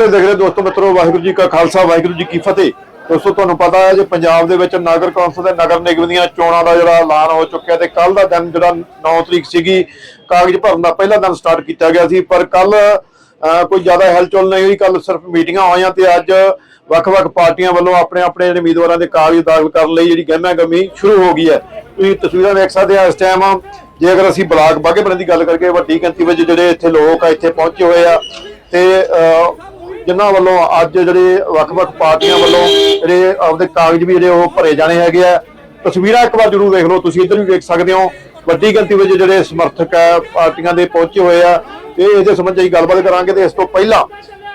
ਦਰਸ਼ਕ ਦੇਖ ਰਹੇ ਦੋਸਤੋ ਮਿੱਤਰੋ ਵਾਹਿਗੁਰੂ ਜੀ ਕਾ ਖਾਲਸਾ ਵਾਹਿਗੁਰੂ ਜੀ ਕੀ ਫਤਿਹ। ਦੋਸਤੋ ਤੁਹਾਨੂੰ ਪਤਾ ਹੈ ਜੇ ਪੰਜਾਬ ਦੇ ਵਿੱਚ ਨਗਰ ਕੌਂਸਲ ਦੇ ਨਗਰ ਨਿਗਮ ਦੀਆਂ ਚੋਣਾਂ ਦਾ ਜਿਹੜਾ ਐਲਾਨ ਹੋ ਚੁੱਕਿਆ ਤੇ ਕੱਲ ਦਾ ਦਿਨ ਜਿਹੜਾ 9 ਤਰੀਕ ਸੀਗੀ ਕਾਗਜ਼ ਭਰਨ ਦਾ ਪਹਿਲਾ ਦਿਨ ਸਟਾਰਟ ਕੀਤਾ ਗਿਆ ਸੀ ਪਰ ਕੱਲ ਕੋਈ ਜ਼ਿਆਦਾ ਹਲਚਲ ਨਹੀਂ ਹੋਈ। ਕੱਲ ਸਿਰਫ ਮੀਟਿੰਗਾਂ ਹੋਈਆਂ ਤੇ ਅੱਜ ਵੱਖ-ਵੱਖ ਪਾਰਟੀਆਂ ਵੱਲੋਂ ਆਪਣੇ ਆਪਣੇ ਜਿਹੜੇ ਉਮੀਦਵਾਰਾਂ ਦੇ ਕਾਗਜ਼ ਦਾਖਲ ਕਰਨ ਲਈ ਜਿਹੜੀ ਗਹਿਮਾ ਗਮੀ ਸ਼ੁਰੂ ਹੋ ਗਈ ਹੈ। ਤੁਸੀਂ ਤਸਵੀਰਾਂ ਦੇਖ ਸਕਦੇ ਆ ਇਸ ਟਾਈਮ ਜੇ ਅਗਰ ਅਸੀਂ ਬਲਾਕ ਬਾਗੇ ਬਣੇ ਦੀ ਗੱਲ ਕਰਕੇ ਵੱਡੀ ਗਿਣਤੀ ਵਿੱਚ ਜਿਹੜੇ ਇੱਥੇ ਲੋਕ ਆ ਇੱਥੇ ਪਹੁੰਚੇ ਹੋਏ ਆ ਤੇ ਅਹ, ਜਿਨ੍ਹਾਂ ਵੱਲੋਂ ਅੱਜ ਜਿਹੜੇ ਵੱਖ-ਵੱਖ ਪਾਰਟੀਆਂ ਵੱਲੋਂ ਜਿਹੜੇ ਆਪਦੇ ਕਾਗਜ਼ ਵੀ ਜਿਹੜੇ ਉਹ ਭਰੇ ਜਾਣੇ ਹੈਗੇ ਆ। ਤਸਵੀਰਾਂ ਇੱਕ ਵਾਰ ਜ਼ਰੂਰ ਵੇਖ ਲਓ, ਤੁਸੀਂ ਇੱਧਰ ਵੀ ਵੇਖ ਸਕਦੇ ਹੋ। ਵੱਡੀ ਗਿਣਤੀ ਵਿੱਚ ਜਿਹੜੇ ਸਮਰਥਕ ਆ, ਪਾਰਟੀਆਂ ਦੇ ਪਹੁੰਚੇ ਹੋਏ ਆ। ਤੇ ਇਹਦੇ ਸੰਬੰਧ ਵਿੱਚ ਅਸੀਂ ਗੱਲਬਾਤ ਕਰਾਂਗੇ ਤੇ ਇਸ ਤੋਂ ਪਹਿਲਾਂ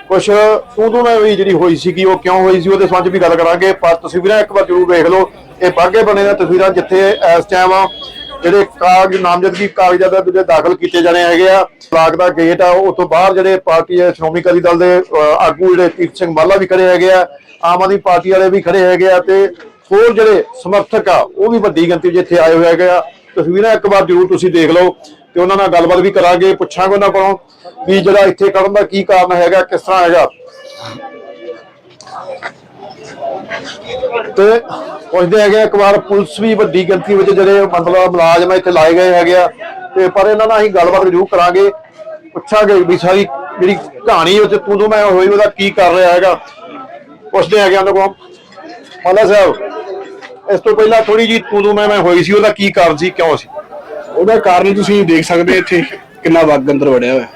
ਕੁਛ ਤੂੰ ਮੈਂ ਵੀ ਜਿਹੜੀ ਹੋਈ ਸੀਗੀ, ਉਹ ਕਿਉਂ ਹੋਈ ਸੀ, ਉਹਦੇ ਸੰਬੰਧ ਵੀ ਗੱਲ ਕਰਾਂਗੇ। ਪਰ ਤਸਵੀਰਾਂ ਇੱਕ ਵਾਰ ਜ਼ਰੂਰ ਵੇਖ ਲਓ। ਇਹ ਬਾਗੇ ਬਣੇ ਦੀਆਂ ਤਸਵੀਰਾਂ ਜਿੱਥੇ ਇਸ ਟਾਈਮ ਜਿਹੜੇ ਕਾਗਜ਼ ਨਾਮਜ਼ਦਗੀ ਕਾਗਜ਼ਾਂ ਦਾ ਜਿਹੜੇ ਦਾਖਲ ਕੀਤੇ ਜਾਣੇ ਹੈਗੇ ਆ ਬਲਾਕ ਦਾ ਗੇਟ ਆ, ਉਹ ਤੋਂ ਬਾਹਰ ਜਿਹੜੇ ਪਾਰਟੀ ਹੈ, ਸ਼੍ਰੋਮਣੀ ਅਕਾਲੀ ਦਲ ਦੇ ਆਗੂ ਜਿਹੜੇ ਤੀਰਥ ਸਿੰਘ ਮਾਲਾ ਵੀ ਖੜੇ ਹੈਗੇ ਆ, ਆਮ ਆਦਮੀ ਪਾਰਟੀ ਵਾਲੇ ਵੀ ਖੜੇ ਹੈਗੇ ਆ ਤੇ ਹੋਰ ਜਿਹੜੇ ਸਮਰਥਕ ਆ, ਉਹ ਵੀ ਵੱਡੀ ਗਿਣਤੀ ਵਿੱਚ ਇੱਥੇ ਆਏ ਹੋਏ ਹੈਗੇ ਆ। ਤਸਵੀਰਾਂ ਇੱਕ ਵਾਰ ਜ਼ਰੂਰ ਤੁਸੀਂ ਦੇਖ ਲਓ ਤੇ ਉਹਨਾਂ ਨਾਲ ਗੱਲਬਾਤ ਵੀ ਕਰਾਂਗੇ, ਪੁੱਛਾਂਗੇ ਉਹਨਾਂ ਕੋਲੋਂ ਵੀ ਜਿਹੜਾ ਇੱਥੇ ਕਰਨ ਦਾ ਕੀ ਕਾਰਨ ਹੈਗਾ, ਕਿਸ ਤਰ੍ਹਾਂ ਹੈਗਾ। ਤੇ ਪੁੱਛਦੇ ਹੈਗੇ ਆ, ਇੱਕ ਵਾਰ ਪੁਲਿਸ ਵੀ ਵੱਡੀ ਗਿਣਤੀ ਵਿੱਚ ਜਿਹੜੇ ਮਤਲਬ ਮੁਲਾਜ਼ਮ ਇੱਥੇ ਲਾਏ ਗਏ ਹੈਗੇ ਆ। ਤੇ ਪਰ ਇਹਨਾਂ ਨਾਲ ਅਸੀਂ ਗੱਲਬਾਤ ਜ਼ਰੂਰ ਕਰਾਂਗੇ। ਪੁੱਛਾਂਗੇ ਵੀ ਸਾਰੀ ਜਿਹੜੀ ਕਹਾਣੀ ਉੱਤੇ ਤੂੰ ਮੈਂ ਹੋਈ ਉਹਦਾ ਕੀ ਕਰ ਰਿਹਾ ਹੈਗਾ। ਪੁੱਛਦੇ ਹੈਗੇ ਉਹਨਾਂ ਕੋਲ। ਮਾਲਾ ਸਾਹਿਬ ਇਸ ਤੋਂ ਪਹਿਲਾਂ ਥੋੜੀ ਜੀ ਤੂੰ ਤੂੰ ਮੈਂ ਮੈਂ ਹੋਈ ਸੀ ਉਹਦਾ ਕੀ ਕਾਰਨ ਸੀ ਕਿਉਂ ਸੀ? ਉਹਦਾ ਕਾਰਨ ਤੁਸੀਂ ਦੇਖ ਸਕਦੇ ਇੱਥੇ ਕਿੰਨਾ ਵਗ ਅੰਦਰ ਵੜਿਆ ਹੋਇਆ।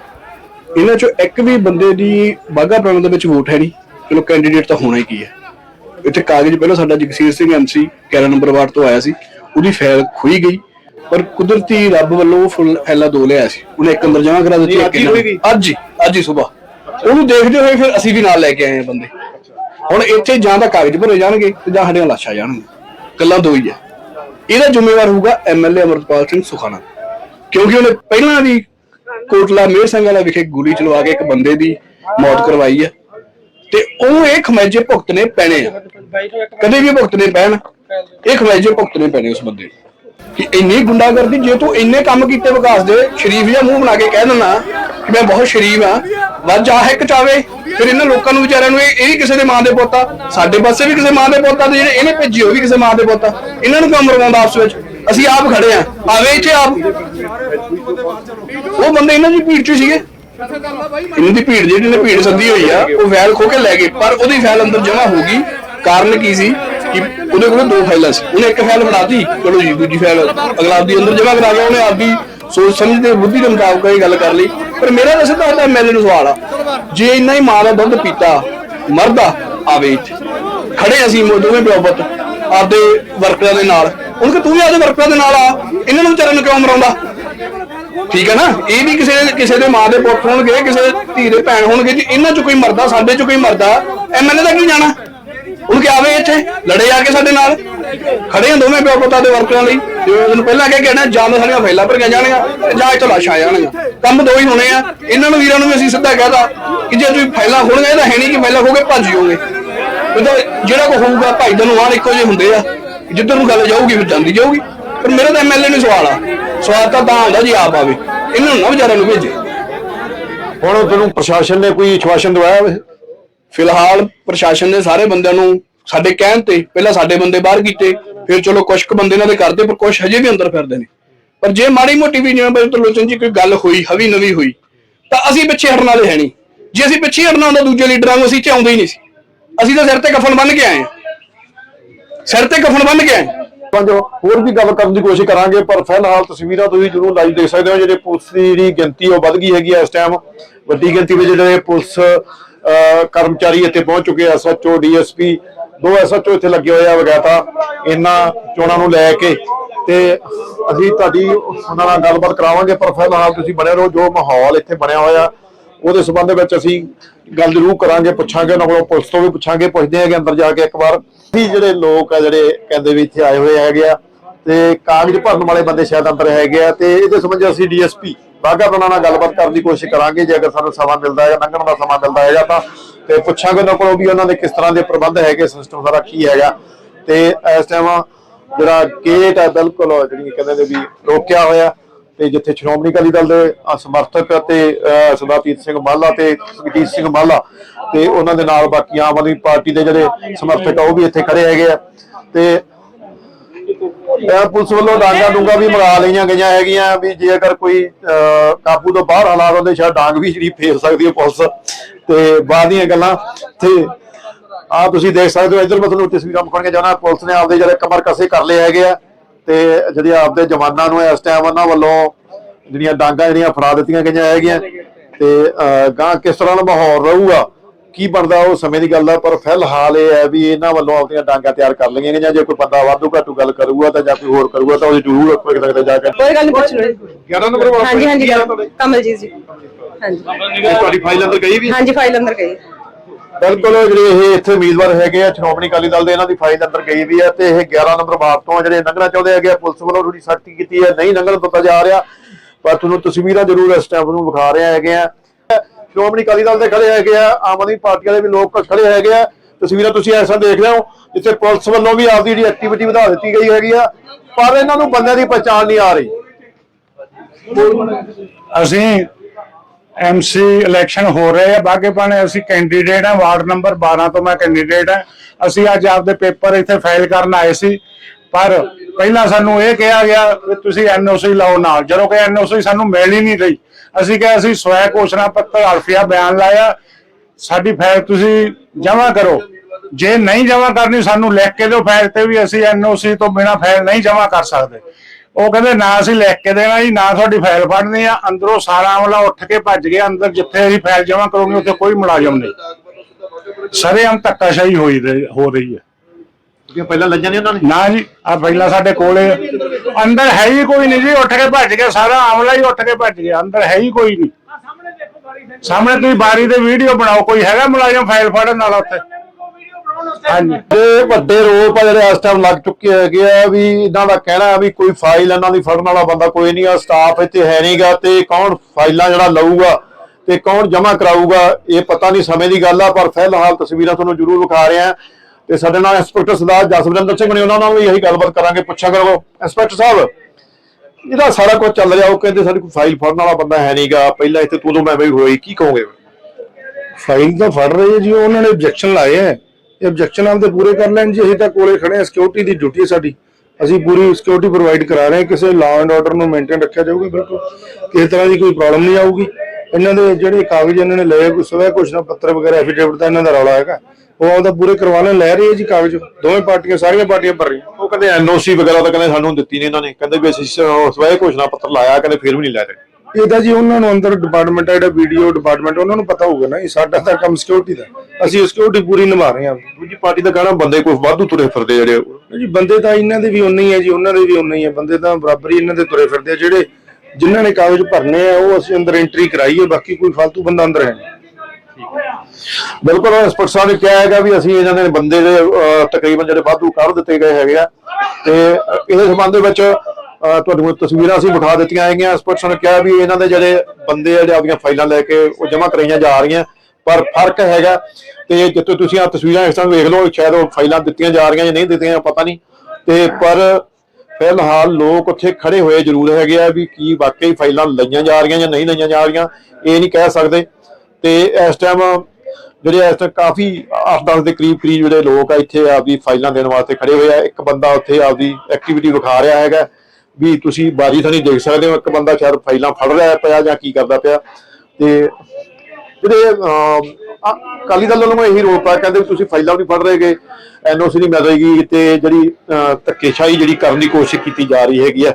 ਇਹਨਾਂ ਚੋਂ ਇੱਕ ਵੀ ਬੰਦੇ ਦੀ ਬਾਗਾ ਪੁਰਾਣਾ ਦੇ ਵਿੱਚ ਵੋਟ ਹੈ ਨਹੀਂ। ਚਲੋ ਕੈਂਡੀਡੇਟ ਤਾਂ ਹੋਣਾ ਹੀ ਕੀ ਹੈ। ਇੱਥੇ ਕਾਗਜ਼ ਪਹਿਲਾਂ ਸਾਡਾ Jagsir Singh MC 11 number ward ਤੋਂ ਆਇਆ ਸੀ। ਉਹਦੀ ਫਾਈਲ ਖੋਈ ਗਈ ਪਰ ਕੁਦਰਤੀ ਰੱਬ ਵੱਲੋਂ ਉਹ ਫੁੱਲ ਫਾਈਲਾਂ ਦੋ ਲਿਆ ਸੀ। ਉਹਨੇ ਇੱਕ ਅੰਦਰ ਜਮ੍ਹਾਂ ਕਰਾ ਦਿੱਤੀ ਇੱਕ ਅੱਜ ਹੀ ਇਹਨਾਂ? ਅੱਜ ਹੀ ਅੱਜ ਹੀ ਸਵੇਰ ਉਹਨੂੰ ਦੇਖਦੇ ਹੋਏ ਫਿਰ ਅਸੀਂ ਵੀ ਨਾਲ ਲੈ ਕੇ ਆਏ ਹਾਂ ਬੰਦੇ। ਹੁਣ ਇੱਥੇ ਜਾਂ ਤਾਂ ਕਾਗਜ਼ ਭਰੇ ਜਾਣਗੇ ਤੇ ਜਾਂ ਸਾਡੀਆਂ ਲਾਸ਼ਾਂ ਜਾਣਗੀਆਂ। ਕੱਲਾ ਦੋ ਹੀ ਹੈ ਇਹਦਾ ਜ਼ਿੰਮੇਵਾਰ ਹੋਊਗਾ ਐਮਐਲਏ ਅਮਰਪਾਲ ਸਿੰਘ ਸੁਖਾਨਾ ਕਿਉਂਕਿ ਉਹਨੇ ਪਹਿਲਾਂ ਵੀ ਕੋਟਲਾ ਮੇਰ ਸਿੰਘ ਵਾਲਾ ਵਿਖੇ ਗੋਲੀ ਚਲਵਾ ਕੇ ਇੱਕ ਬੰਦੇ ਦੀ ਮੌਤ ਕਰਵਾਈ ਹੈ ਤੇ ਉਹ ਇਹ ਖਮੈਜੇ ਭੁਗਤਨੇ ਪੈਣੇ ਆ। ਕਦੇ ਵੀ ਭੁਗਤਨੇ ਪੈਣ। ਇਹ ਖਮੈਜੇ ਭੁਗਤਨੇ ਪੈਣੇ ਉਸ ਬੰਦੇ ਕਿ ਇੰਨੀ ਗੁੰਡਾਗਰਦੀ, ਜੇ ਤੂੰ ਇੰਨੇ ਕੰਮ ਕੀਤੇ ਵਿਕਾਸ ਦੇ, ਸ਼ਰੀਫ ਜਿਹਾ ਮੂੰਹ ਬਣਾ ਕੇ ਕਹਿ ਦਿੰਦਾ ਕਿ ਮੈਂ ਬਹੁਤ ਸ਼ਰੀਫ ਆ ਵੱਜ ਜਾ ਇੱਕ ਚਾਵੇ, ਫਿਰ ਇਹਨਾਂ ਲੋਕਾਂ ਨੂੰ ਵਿਚਾਰਿਆਂ ਨੂੰ ਇਹ ਇਹ ਵੀ ਕਿਸੇ ਦੇ ਮਾਂ ਦੇ ਪੋਤਾ, ਸਾਡੇ ਪਾਸੇ ਵੀ ਕਿਸੇ ਮਾਂ ਦੇ ਪੋਤਾ ਤੇ ਜਿਹੜੇ ਇਹਨੇ ਭੇਜੀ, ਉਹ ਵੀ ਕਿਸੇ ਮਾਂ ਦੇ ਪੋਤਾ। ਇਹਨਾਂ ਨੂੰ ਕੰਮ ਮਰਵਾਉਂਦਾ ਆਪਸ ਵਿੱਚ? ਅਸੀਂ ਆਪ ਖੜੇ ਆ ਆਵੇ ਇੱਥੇ ਆਪ। ਉਹ ਬੰਦੇ ਇਹਨਾਂ ਦੀ ਭੀੜ ਚ ਸੀਗੇ। ਇਹਨਾਂ ਦੀ ਭੀੜ ਜਿਹੜੀ ਨੇ ਭੀੜ ਸੱਦੀ ਹੋਈ ਆ ਉਹ ਫਾਈਲ ਖੋ ਕੇ ਲੈ ਗਏ ਪਰ ਉਹਦੀ ਫਾਈਲ ਅੰਦਰ ਜਮ੍ਹਾਂ ਹੋ ਗਈ। ਕਾਰਨ ਕੀ ਸੀ? ਕਿ ਉਹਦੇ ਕੋਲ ਦੋ ਫਾਈਲਾਂ ਸੀ। ਉਹਨੇ ਇੱਕ ਫਾਈਲ ਫੜਾਤੀ ਚਲੋ ਜੀ ਦੂਜੀ ਫਾਈਲ ਅਗਲਾ ਆਪਦੀ ਅੰਦਰ ਜਮ੍ਹਾਂ ਕਰਾ ਲਿਆ ਉਹਨੇ ਆਪਦੀ ਸੋਚ ਸਮਝ ਤੇ ਬੁੱਧੀ ਦੇ ਮੁਤਾਬਕ ਇਹ ਗੱਲ ਕਰ ਲਈ। ਪਰ ਮੇਰਾ ਤਾਂ ਸਿੱਧਾ ਉਹਦਾ ਐਮਐਲਏ ਨੂੰ ਸਵਾਲ ਆ ਜੇ ਇੰਨਾ ਹੀ ਮਾਂ ਦਾ ਦੁੱਧ ਪੀਤਾ ਮਰਦਾ ਆਵੇ ਖੜੇ ਅਸੀਂ ਦੋਵੇਂ ਪੁੱਤ ਆਪਦੇ ਵਰਕਰਾਂ ਦੇ ਨਾਲ। ਉਹਨਾਂ ਕਿ ਤੂੰ ਵੀ ਆਪਦੇ ਵਰਕਰਾਂ ਦੇ ਨਾਲ ਆ। ਇਹਨਾਂ ਨੂੰ ਵਿਚਾਰਿਆਂ ਨੂੰ ਕਿਉਂ ਮਰਾਉਂਦਾ? ਠੀਕ ਹੈ ਨਾ? ਇਹ ਵੀ ਕਿਸੇ ਕਿਸੇ ਦੇ ਮਾਂ ਦੇ ਪੁੱਤ ਹੋਣਗੇ, ਕਿਸੇ ਦੇ ਧੀ ਦੇ ਭੈਣ ਹੋਣਗੇ, ਜੀ ਇਹਨਾਂ ਚ ਕੋਈ ਮਰਦਾ, ਸਾਡੇ ਚ ਕੋਈ ਮਰਦਾ ਐਮਐਲਏ ਦਾ ਕੀ ਜਾਣਾ? ਹੁਣ ਕਿ ਆਵੇ ਇੱਥੇ? ਲੜੇ ਆ ਕੇ ਸਾਡੇ ਨਾਲ? ਖੜੇ ਆ ਦੋਵੇਂ ਪਿਓ ਪੁੱਤਾਂ ਦੇ ਵਰਕਰਾਂ ਲਈ। ਤੇ ਉਹਨੂੰ ਪਹਿਲਾਂ ਕਹਿ ਕਹਿਣਾ? ਨਾ ਜਾਂ ਤਾਂ ਸਾਡੀਆਂ ਫੈਲਾ ਭਰੀਆਂ ਜਾਣਗੀਆਂ ਜਾਂ ਇੱਥੇ ਲਾਸ਼ਾਂ ਆ ਜਾਣਗੀਆਂ। ਕੰਮ ਦੋ ਹੀ ਹੋਣੇ ਆ। ਇਹਨਾਂ ਨੂੰ, ਵੀਰਾਂ ਨੂੰ ਵੀ ਅਸੀਂ ਸਿੱਧਾ ਕਹਿਦਾ ਕਿ ਜੇ ਤੁਸੀਂ ਫੈਲਾ ਹੋਣਗੇ ਤਾਂ ਹੈ ਨਹੀਂ ਕਿ ਫੈਲਾ ਹੋ ਕੇ ਭੱਜ ਜਾਓਗੇ। ਜਿਹੜਾ ਕੋ ਹੋਊਗਾ, ਭਾਈ ਦਾ ਆਣ ਇੱਕੋ ਜਿਹੇ ਹੁੰਦੇ ਆ, ਜਿੱਧਰ ਨੂੰ ਗੱਲ ਜਾਊਗੀ, ਫਿਰ ਜਾਂਦੀ ਜਾਊਗੀ। ਪਰ ਮੇਰਾ ਤਾਂ ਐਮਐਲਏ ਨੂੰ ਸਵਾਲ ਆ। ਸਵਾਲ ਤਾਂ ਤਾਂ ਹੁੰਦਾ ਜੀ ਆਪ ਆਵੇ। ਇਹਨਾਂ ਨੂੰ ਨਾ ਵਿਚਾਰਿਆਂ ਨੂੰ ਭੇਜੇ। ਹੁਣ ਤੁਹਾਨੂੰ ਪ੍ਰਸ਼ਾਸਨ ਨੇ ਕੋਈ ਆਸ਼ਵਾਸਨ ਦਵਾਇਆ ਵਾ? ਫਿਲਹਾਲ ਪ੍ਰਸ਼ਾਸਨ ਨੇ ਸਾਰੇ ਬੰਦਿਆਂ ਨੂੰ ਸਾਡੇ ਕਹਿਣ ਤੇ ਪਹਿਲਾਂ ਸਾਡੇ ਬੰਦੇ ਬਾਹਰ ਕੀਤੇ ਫਿਰ ਚਲੋ ਕੁਝ ਕੁ ਬੰਦੇ ਇਹਨਾਂ ਦੇ ਕਰਦੇ ਪਰ ਕੁਝ ਹਜੇ ਵੀ ਅੰਦਰ ਫਿਰਦੇ ਨੇ। ਪਰ ਜੇ ਮਾੜੀ ਮੋਟੀ ਵੀ ਜਿਵੇਂ ਬਈ ਲੋਚਨ ਜੀ ਕੋਈ ਗੱਲ ਹੋਈ ਹਵੀ ਨਵੀ ਹੋਈ ਤਾਂ ਅਸੀਂ ਪਿੱਛੇ ਹਟਣ ਵਾਲੇ ਹੈ ਨਹੀਂ। ਜੇ ਅਸੀਂ ਪਿੱਛੇ ਹਟਣਾ ਹੁੰਦਾ ਦੂਜੇ ਲੀਡਰਾਂ ਨੂੰ ਅਸੀਂ ਚਾਹੁੰਦੇ ਹੀ ਨਹੀਂ ਸੀ। ਅਸੀਂ ਤਾਂ ਸਿਰ ਤੇ ਕਫਨ ਬੰਨ ਕੇ ਆਏ ਹਾਂ। ਸਿਰ ਤੇ ਕਫਨ ਬੰਨ ਕੇ ਆਏ ਹਾਂ। ਪੰਜ ਹੋਰ ਵੀ ਗੱਲ ਕਰਨ ਦੀ ਕੋਸ਼ਿਸ਼ ਕਰਾਂਗੇ, ਪਰ ਫਿਲਹਾਲ ਤਸਵੀਰਾਂ ਤੁਸੀਂ ਜਰੂਰ ਲਾਈਵ ਦੇਖ ਸਕਦੇ ਹੋ, ਜਿਹੜੇ ਪੁਲਿਸ ਦੀ ਜਿਹੜੀ ਗਿਣਤੀ ਉਹ ਵੱਧ ਗਈ ਹੈਗੀ ਇਸ ਟਾਈਮ ਵੱਡੀ ਗਿਣਤੀ ਵਿੱਚ ਜਿਹੜੇ ਪੁਲਿਸ ਕਰਮਚਾਰੀ ਇੱਥੇ ਪਹੁੰਚ ਚੁੱਕੇ ਆ ਐਸਐਚਓ ਡੀਐਸਪੀ ਦੋ ਐਸਐਚਓ ਇੱਥੇ ਲੱਗੇ ਹੋਏ ਆ ਵਗੈਰਾ ਇਹਨਾਂ ਚੋਣਾਂ ਨੂੰ ਲੈ ਕੇ ਤੇ ਅਸੀਂ ਤੁਹਾਡੀ ਉਹਨਾਂ ਨਾਲ ਗੱਲਬਾਤ ਕਰਾਵਾਂਗੇ, ਪਰ ਫਿਲਹਾਲ ਤੁਸੀਂ ਬਣੇ ਰਹੋ, ਜੋ ਮਾਹੌਲ ਇੱਥੇ ਬਣਿਆ ਹੋਇਆ, ਉਹਦੇ ਸੰਬੰਧ ਵਿੱਚ ਅਸੀਂ ਗੱਲ ਜ਼ਰੂਰ ਕਰਾਂਗੇ, ਪੁੱਛਾਂਗੇ, ਉਹਨਾਂ ਕੋਲੋਂ ਪੁਲਿਸ ਤੋਂ ਵੀ ਪੁੱਛਾਂਗੇ, ਪੁੱਛਦੇ ਹੈਗੇ ਅੰਦਰ ਜਾ ਕੇ ਇੱਕ ਵਾਰ ਵੀ ਜਿਹੜੇ ਲੋਕ ਆ, ਜਿਹੜੇ ਕਹਿੰਦੇ ਵੀ ਇੱਥੇ ਆਏ ਹੋਏ ਹੈਗੇ ਆ, ਤੇ ਕਾਗਜ਼ ਭਰਨ ਵਾਲੇ ਬੰਦੇ ਸ਼ਾਇਦ ਅੰਦਰ ਹੈਗੇ ਆ, ਤੇ ਇਹਦੇ ਸੰਬੰਧ ਅਸੀਂ ਡੀਐਸਪੀ ਬਾਗਾ ਨਾਲ ਗੱਲਬਾਤ ਕਰਨ ਦੀ ਕੋਸ਼ਿਸ਼ ਕਰਾਂਗੇ, ਜੇ ਅਗਰ ਸਾਨੂੰ ਸਮਾਂ ਮਿਲਦਾ ਹੈ ਲੰਘਣ ਦਾ ਸਮਾਂ ਮਿਲਦਾ ਹੈਗਾ ਤਾਂ, ਤੇ ਪੁੱਛਾਂਗੇ ਉਹਨਾਂ ਕੋਲੋਂ ਵੀ ਉਹਨਾਂ ਦੇ ਕਿਸ ਤਰ੍ਹਾਂ ਦੇ ਪ੍ਰਬੰਧ ਹੈਗੇ, ਸਿਸਟਮ ਸਾਰਾ ਕੀ ਹੈਗਾ। ਤੇ ਇਸ ਟਾਈਮ ਜਿਹੜਾ ਗੇਟ ਹੈ ਬਿਲਕੁਲ ਜਿਹੜੀ ਕਹਿੰਦੇ ਨੇ ਵੀ ਰੋਕਿਆ ਹੋਇਆ ਤੇ ਜਿੱਥੇ ਸ਼੍ਰੋਮਣੀ ਅਕਾਲੀ ਦਲ ਦੇ ਸਮਰਥਕ ਅਤੇ ਅ, ਸਿੰਘ ਮਾਲਾ ਤੇ ਸੁਖਜੀਤ ਸਿੰਘ ਮਾਲਾ ਤੇ ਉਹਨਾਂ ਦੇ ਨਾਲ ਬਾਕੀ ਆਮ ਆਦਮੀ ਪਾਰਟੀ ਦੇ ਜਿਹੜੇ ਸਮਰਥਕ ਆ ਉਹ ਵੀ ਇੱਥੇ ਖੜੇ ਹੈਗੇ ਆ। ਤੇ ਪੁਲਿਸ ਵੱਲੋਂ ਡਾਂਗਾ ਡੂੰਗਾ ਵੀ ਮਰਾ ਲਈਆਂ ਗਈਆਂ ਹੈਗੀਆਂ ਵੀ ਜੇਕਰ ਕੋਈ ਅਹ, ਕਾਬੂ ਤੋਂ ਬਾਹਰ ਹਾਲਾਤ ਹੁੰਦੇ ਸ਼ਾਇਦ ਡਾਂਗ ਵੀ ਜਿਹੜੀ ਫੇਰ ਸਕਦੀ ਹੈ ਪੁਲਿਸ। ਤੇ ਬਾਅਦ ਦੀਆਂ ਗੱਲਾਂ ਤੇ ਆ ਤੁਸੀਂ ਦੇਖ ਸਕਦੇ ਹੋ ਇੱਧਰ ਮੈਂ ਤੁਹਾਨੂੰ ਤਸਵੀਰਾਂ ਵਿਖਾਉਣਗੇ ਜਾਣਾ ਪੁਲਿਸ ਨੇ ਆਪਦੇ ਜਿਹੜੇ ਕਮਰ ਕਸੇ ਕਰ ਲਏ ਹੈਗੇ ਆ। ਤੇ ਜਿਹੜੇ ਆਪਦੇ ਜਵਾਨਾਂ ਨੂੰ ਇਸ ਟਾਈਮ ਉਹਨਾਂ ਵੱਲੋਂ ਜਿਹੜੀਆਂ ਡਾਂਗਾ ਜਿਹੜੀਆਂ ਫੜਾ ਦਿੱਤੀਆਂ ਗਈਆਂ ਹੈਗੀਆਂ ਤੇ ਗਾਂ ਕਿਸ ਤਰ੍ਹਾਂ ਦਾ ਮਾਹੌਲ ਰਹੂਗਾ ਕੀ ਬਣਦਾ ਉਹ ਸਮੇਂ ਦੀ ਗੱਲ ਆ ਪਰ ਫਿਲਹਾਲ ਇਹ ਹੈ ਵੀ ਇਹਨਾਂ ਵੱਲੋਂ ਆਪਣੀਆਂ ਡਾਂਗਾ ਤਿਆਰ ਕਰ ਲਈਆਂ ਗਈਆਂ ਜੇ ਕੋਈ ਬੰਦਾ ਵਾਧੂ ਘਾਟੂ ਗੱਲ ਕਰੂਗਾ ਤਾਂ ਜਾਂ ਕੋਈ ਹੋਰ ਕਰੂਗਾ ਤਾਂ ਉਹ ਜ਼ਰੂਰ ਕੋਈ ਸਕਦਾ ਜਾ ਕੇ। ਕੋਈ ਗੱਲ ਨਹੀਂ ਪੁੱਛ ਲਓ 11 ਨੰਬਰ ਵਾਲਾ ਹਾਂਜੀ ਹਾਂਜੀ ਕਮਲਜੀਤ ਜੀ। ਹਾਂਜੀ। ਤੁਹਾਡੀ ਫਾਈਲ ਅੰਦਰ ਗਈ ਵੀ ਹਾਂਜੀ ਫਾਈਲ ਅੰਦਰ ਗਈ। ਬਿਲਕੁਲ ਜਿਹੜੇ ਇਹ ਇੱਥੇ ਉਮੀਦਵਾਰ ਹੈਗੇ ਆ ਸ਼੍ਰੋਮਣੀ ਅਕਾਲੀ ਦਲ ਦੇ ਇਹਨਾਂ ਦੀ ਫਾਈਲ ਅੰਦਰ ਗਈ ਵੀ ਹੈ ਤੇ ਇਹ 11 ਨੰਬਰ ਬਾਤ ਤੋਂ ਜਿਹੜੇ ਲੰਘਣਾ ਚਾਹੁੰਦੇ ਹੈਗੇ ਆ, ਪੁਲਿਸ ਵੱਲੋਂ ਥੋੜੀ ਸਖਤੀ ਕੀਤੀ ਹੈ ਨਹੀਂ ਲੰਘਣ ਦਿੱਤਾ ਜਾ ਰਿਹਾ ਪਰ ਤੁਹਾਨੂੰ ਤਸਵੀਰਾਂ ਜ਼ਰੂਰ ਇਸ ਟਾਈਮ ਨੂੰ ਵਿਖਾ ਰਹੇ ਹੈਗੇ ਆ। ਸ਼੍ਰੋਮਣੀ ਅਕਾਲੀ ਦਲ ਦੇ ਖੜੇ ਹੈਗੇ ਆ ਆਮ ਆਦਮੀ ਪਾਰਟੀ ਵਾਲੇ ਵੀ ਲੋਕ ਖੜੇ ਹੈਗੇ ਆ। ਤਸਵੀਰਾਂ ਤੁਸੀਂ ਐਸਾ ਦੇਖ ਰਹੇ ਹੋ ਜਿੱਥੇ ਪੁਲਿਸ ਵੱਲੋਂ ਵੀ ਆਪਦੀ ਜਿਹੜੀ ਐਕਟੀਵਿਟੀ ਵਧਾ ਦਿੱਤੀ ਗਈ ਹੈਗੀ ਆ ਪਰ ਇਹਨਾਂ ਨੂੰ ਬੰਦਿਆਂ ਦੀ ਪਛਾਣ ਨਹੀਂ ਆ ਰਹੀ। ਅਸੀਂ ਐਮਸੀ ਇਲੈਕਸ਼ਨ ਹੋ ਰਹੇ ਆ ਬਾਗੇਪਾਣੇ ਅਸੀਂ ਕੈਂਡੀਡੇਟ ਆ, ਵਾਰਡ ਨੰਬਰ 12 ਤੋਂ ਮੈਂ ਕੈਂਡੀਡੇਟ ਆ। ਅਸੀਂ ਅੱਜ ਆਪਦੇ ਪੇਪਰ ਇੱਥੇ ਫਾਈਲ ਕਰਨ ਆਏ ਸੀ, ਪਰ ਪਹਿਲਾਂ ਸਾਨੂੰ ਇਹ ਕਿਹਾ ਗਿਆ ਵੀ ਤੁਸੀਂ ਐਨਓਸੀ ਲਾਓ ਨਾਲ। ਜਦੋਂ ਕਿ ਐਨਓਸੀ ਸਾਨੂੰ ਮਿਲ ਹੀ ਨਹੀਂ ਰਹੀ। ਅਸੀਂ ਕਿਹਾ ਅਸੀਂ ਸਵੈ ਘੋਸ਼ਣਾ ਪੱਤਰ ਅਲਫੀਆ ਬਿਆਨ ਲਾਇਆ। ਸਾਡੀ ਫਾਈਲ ਤੁਸੀਂ ਜਮ੍ਹਾਂ ਕਰੋ। ਜੇ ਨਹੀਂ ਜਮ੍ਹਾਂ ਕਰਨੀ, ਸਾਨੂੰ ਲਿਖ ਕੇ ਦਿਓ ਫਾਈਲ ਤੇ ਵੀ ਅਸੀਂ ਐਨਓਸੀ ਤੋਂ ਬਿਨਾ ਫਾਈਲ ਨਹੀਂ ਜਮ੍ਹਾਂ ਕਰ ਸਕਦੇ। ਉਹ ਕਹਿੰਦੇ ਨਾ ਅਸੀਂ ਲਿਖ ਕੇ ਦੇਣਾ ਜੀ ਨਾ ਤੁਹਾਡੀ ਫਾਈਲ ਫੜਨੀ ਆ। ਅੰਦਰੋਂ ਸਾਰਾ ਅਮਲਾ ਉੱਠ ਕੇ ਭੱਜ ਗਿਆ ਅੰਦਰ ਜਿੱਥੇ ਅਸੀਂ ਫਾਈਲ ਜਮ੍ਹਾਂ ਕਰੋਗੇ ਉੱਥੇ ਕੋਈ ਮੁਲਾਜ਼ਮ ਨਹੀਂ। ਸਰੇਆਮ ਧੱਕਾਸ਼ਾਹੀ ਹੋਈ ਰਹੀ- ਹੋ ਰਹੀ ਹੈ। ਕਿਉਂਕਿ ਪਹਿਲਾਂ ਲੱਜਾਂ ਨਹੀਂ ਉਹਨਾਂ ਨੇ? ਨਾ ਜੀ ਆ ਪਹਿਲਾਂ ਸਾਡੇ ਕੋਲੇ ਅੰਦਰ ਹੈ ਹੀ ਕੋਈ ਨਹੀਂ ਜੀ ਉੱਠ ਕੇ ਭੱਜ ਗਿਆ ਸਾਰਾ ਆਮਲਾ ਹੀ ਉੱਠ ਕੇ ਭੱਜ ਗਿਆ। ਅੰਦਰ ਹੈ ਹੀ ਕੋਈ ਨਹੀਂ। ਸਾਹਮਣੇ ਤੁਸੀਂ ਬਾਰੀ ਤੇ ਵੀਡੀਓ ਬਣਾਓ ਕੋਈ ਹੈਗਾ ਮੁਲਾਜ਼ਮ ਫਾਈਲ ਫੜਨ ਵਾਲਾ ਉੱਥੇ? ਹਾਂਜੀ। ਤੇ ਵੱਡੇ ਰੋਪ ਆ ਜਿਹੜੇ ਇਸ ਟਾਈਮ ਲੱਗ ਚੁੱਕੇ ਹੈਗੇ ਆ ਵੀ ਇਹਨਾਂ ਦਾ ਕਹਿਣਾ ਹੈ ਵੀ ਕੋਈ ਫਾਈਲ ਇਹਨਾਂ ਦੀ ਫੜਨ ਵਾਲਾ ਬੰਦਾ ਕੋਈ ਨਹੀਂ ਆ ਸਟਾਫ ਇੱਥੇ ਹੈ ਨਹੀਂਗਾ ਤੇ ਕੌਣ ਫਾਈਲਾਂ ਜਿਹੜਾ ਲਊਗਾ ਤੇ ਕੌਣ ਜਮ੍ਹਾਂ ਕਰਾਊਗਾ, ਇਹ ਪਤਾ ਨਹੀਂ ਸਮੇਂ ਦੀ ਗੱਲ ਆ, ਪਰ ਫਿਲਹਾਲ ਤਸਵੀਰਾਂ ਤੁਹਾਨੂੰ ਜ਼ਰੂਰ ਵਿਖਾ ਰਹੇ ਆ ਤੇ ਸਾਡੇ ਨਾਲ ਇੰਸਪੈਕਟਰ ਸਰਦਾਰ ਜਸਵਿੰਦਰ ਸਿੰਘ ਨੇ ਉਹਨਾਂ ਨਾਲ ਵੀ ਇਹੀ ਗੱਲਬਾਤ ਕਰਾਂਗੇ ਪੁੱਛਾਂ ਕਰੋ। ਇੰਸਪੈਕਟਰ ਸਾਹਿਬ, ਇਹਦਾ ਸਾਰਾ ਕੁਝ ਚੱਲ ਰਿਹਾ, ਉਹ ਕਹਿੰਦੇ ਸਾਡੀ ਕੋਈ ਫਾਈਲ ਫੜਨ ਵਾਲਾ ਬੰਦਾ ਹੈ ਨਹੀਂਗਾ, ਪਹਿਲਾਂ ਇੱਥੇ ਤੂੰ ਤੋਂ ਮੈਂ ਵੀ ਹੋਈ, ਕੀ ਕਹੋਗੇ? ਫਾਈਲ ਤਾਂ ਫੜ ਰਹੇ ਜੀ, ਉਹਨਾਂ ਨੇ ਆਬਜੈਕਸ਼ਨ ਲਾਏ ਹੈ। ਇਹ ਆਬਜੈਕਸ਼ਨ ਆਪਦੇ ਪੂਰੇ ਕਰ ਲੈਣ ਜੀ, ਅਸੀਂ ਤਾਂ ਕੋਲੇ ਖੜੇ ਹਾਂ ਸਿਕਿਉਰਿਟੀ ਦੀ ਡਿਊਟੀ ਹੈ ਸਾਡੀ। ਅਸੀਂ ਪੂਰੀ ਸਿਕਿਉਰਿਟੀ ਪ੍ਰੋਵਾਈਡ ਕਰਾ ਰਹੇ ਹਾਂ, ਕਿਸੇ ਲਾਅ ਐਂਡ ਆਰਡਰ ਨੂੰ ਮੇਨਟੇਨ ਰੱਖਿਆ ਜਾਊਗਾ ਬਿਲਕੁਲ। ਕਿਸੇ ਤਰ੍ਹਾਂ ਦੀ ਕੋਈ ਪ੍ਰੋਬਲਮ ਨਹੀਂ ਆਊਗੀ। ਇਹਨਾਂ ਦੇ ਜਿਹੜੇ ਕਾਗਜ਼ ਇਹਨਾਂ ਨੇ ਲਏ, ਕੋਈ ਸਵੈ ਘੋਸ਼ਣਾ ਪੱਤਰ ਵਗੈਰਾ ਐਫੀਡੇਵਿਟ ਦਾ ਇਹਨਾਂ ਦਾ ਰੌਲਾ ਹੈਗਾ। ਉਹ ਆਪਦਾ ਪੂਰੇ ਕਰਵਾ ਲੈਣ ਲੈ ਰਹੇ ਹੈ ਜੀ ਕਾਗਜ਼। ਦੋਵੇਂ ਪਾਰਟੀਆਂ, ਸਾਰੀਆਂ ਪਾਰਟੀਆਂ ਭਰ ਰਹੀਆਂ। ਉਹ ਕਹਿੰਦੇ ਐਨਓਸੀ ਵਗੈਰਾ ਤਾਂ ਕਹਿੰਦੇ ਸਾਨੂੰ ਦਿੱਤੀ ਨਹੀਂ ਇਹਨਾਂ ਨੇ। ਕਹਿੰਦੇ ਵੀ ਅਸੀਂ ਸਵੈ ਘੋਸ਼ਣਾ ਪੱਤਰ ਲਾਇਆ, ਕਹਿੰਦੇ ਫਿਰ ਵੀ ਨਹੀਂ ਲੈ ਰਹੇ। ਇਹ ਤਾਂ ਜੀ ਉਹਨਾਂ ਨੂੰ ਅੰਦਰ ਡਿਪਾਰਟਮੈਂਟ ਹੈ ਜਿਹੜਾ ਵੀਡੀਓ ਡਿਪਾਰਟਮੈਂਟ ਉਹਨਾਂ ਨੂੰ ਪਤਾ ਹੋਊਗਾ ਨਾ ਇਹ ਸਾਡਾ ਤਾਂ ਕੰਮ ਸਿਕਿਉਰਿਟੀ ਦਾ। ਅਸੀਂ ਸਿਕਿਉਰਿਟੀ ਪੂਰੀ ਨਿਭਾ ਰਹੇ ਹਾਂ। ਦੂਜੀ ਪਾਰਟੀ ਦਾ ਕਹਿਣਾ ਬੰਦੇ ਕੋਈ ਵਾਧੂ ਤੁਰੇ ਫਿਰਦੇ ਜਿਹੜੇ। ਜੀ ਬੰਦੇ ਤਾਂ ਇਹਨਾਂ ਦੇ ਵੀ ਉਨੇ ਹੀ ਹੈ ਜੀ ਉਹਨਾਂ ਦੇ ਵੀ ਉਨੇ ਹੀ ਹੈ ਬੰਦੇ ਤਾਂ ਬਰਾਬਰ ਹੀ ਇਹਨਾਂ ਦੇ ਤੁਰੇ ਫਿਰਦੇ ਆ ਜਿਹੜੇ ਜਿਨ੍ਹਾਂ ਨੇ ਕਾਗਜ਼ ਭਰਨੇ ਆ ਉਹ ਅਸੀਂ ਅੰਦਰ ਐਂਟਰੀ ਕਰਾਈ ਹੈ ਬਾਕੀ ਕੋਈ ਫालतू ਬੰਦਾ ਅੰਦਰ ਹੈ ਬਿਲਕੁਲ ਇੰਸਪੈਕਟਰ ਸਾਹਿਬ ਨੇ ਕਿਹਾ ਹੈਗਾ ਵੀ ਅਸੀਂ ਇਹਨਾਂ ਦੇ ਬੰਦੇ ਦੇ ਤਕਰੀਬਨ ਜਿਹੜੇ ਵਾਧੂ ਕਰ ਦਿੱਤੇ ਗਏ ਹੈਗੇ ਆ। ਤੇ ਇਹਦੇ ਸੰਬੰਧ ਵਿੱਚ ਤੁਹਾਨੂੰ ਤਸਵੀਰਾਂ ਅਸੀਂ ਵਿਖਾ ਦਿੱਤੀਆਂ ਹੈਗੀਆਂ। ਐਕਸਪਰਟਸ ਸਾਹਿਬ ਨੇ ਕਿਹਾ ਵੀ ਇਹਨਾਂ ਦੇ ਜਿਹੜੇ ਬੰਦੇ ਆ, ਜਿਹੜੇ ਆਪਦੀਆਂ ਫਾਈਲਾਂ ਲੈ ਕੇ ਉਹ ਜਮ੍ਹਾਂ ਕਰਾਈਆਂ ਜਾ ਰਹੀਆਂ। ਪਰ ਫ਼ਰਕ ਹੈਗਾ ਤੇ ਜਿੱਥੇ ਤੁਸੀਂ ਆ ਤਸਵੀਰਾਂ ਇਸ ਤਰ੍ਹਾਂ ਵੇਖ ਲਓ, ਸ਼ਾਇਦ ਉਹ ਫਾਈਲਾਂ ਦਿੱਤੀਆਂ ਜਾ ਰਹੀਆਂ ਜਾਂ ਨਹੀਂ ਦਿੱਤੀਆਂ ਪਤਾ ਨਹੀਂ। ਤੇ ਪਰ ਫਿਲਹਾਲ ਲੋਕ ਉੱਥੇ ਖੜੇ ਹੋਏ ਜ਼ਰੂਰ ਹੈਗੇ ਆ ਵੀ ਕੀ ਵਾਕਈ ਫਾਈਲਾਂ ਲਈਆਂ ਜਾ ਰਹੀਆਂ ਜਾਂ ਨਹੀਂ ਲਈਆਂ ਜਾ ਰਹੀਆਂ, ਇਹ ਨਹੀਂ ਕਹਿ ਸਕਦੇ। ਤੇ ਇਸ ਟਾਈਮ ਜਿਹੜੇ ਇਸ ਟਾਈਮ ਕਾਫੀ 8-10 ਦੇ ਕਰੀਬ ਕਰੀਬ ਜਿਹੜੇ ਲੋਕ ਆ, ਇੱਥੇ ਆਪਦੀ ਫਾਈਲਾਂ ਦੇਣ ਵਾਸਤੇ ਖੜੇ ਹੋਏ ਆ। ਇੱਕ ਬੰਦਾ ਉੱਥੇ ਆਪਦੀ ਐਕਟੀਵਿਟੀ ਵਿਖਾ ਰਿਹਾ ਹੈਗਾ। ਵੀ ਤੁਸੀਂ ਬਾਰੀ ਥਾਣੀ ਦੇਖ ਸਕਦੇ ਹੋ ਇੱਕ ਬੰਦਾ ਸ਼ਾਇਦ ਫਾਈਲਾਂ ਫੜ ਰਿਹਾ ਪਿਆ ਜਾਂ ਕੀ ਕਰਦਾ ਪਿਆ। ਤੇ ਜਿਹੜੇ ਅਕਾਲੀ ਦਲ ਵੱਲੋਂ ਇਹੀ ਰੋਪ ਆ ਕਹਿੰਦੇ ਤੁਸੀਂ ਫਾਈਲਾਂ ਨਹੀਂ ਫੜ ਰਹੇਗੇ ਐਨਓਸੀ ਨਹੀਂ ਮਿਲ ਰਹੀ ਤੇ ਜਿਹੜੀ ਧੱਕੇਸ਼ਾਹੀ ਜਿਹੜੀ ਕਰਨ ਦੀ ਕੋਸ਼ਿਸ਼ ਕੀਤੀ ਜਾ ਰਹੀ ਹੈਗੀ ਆ।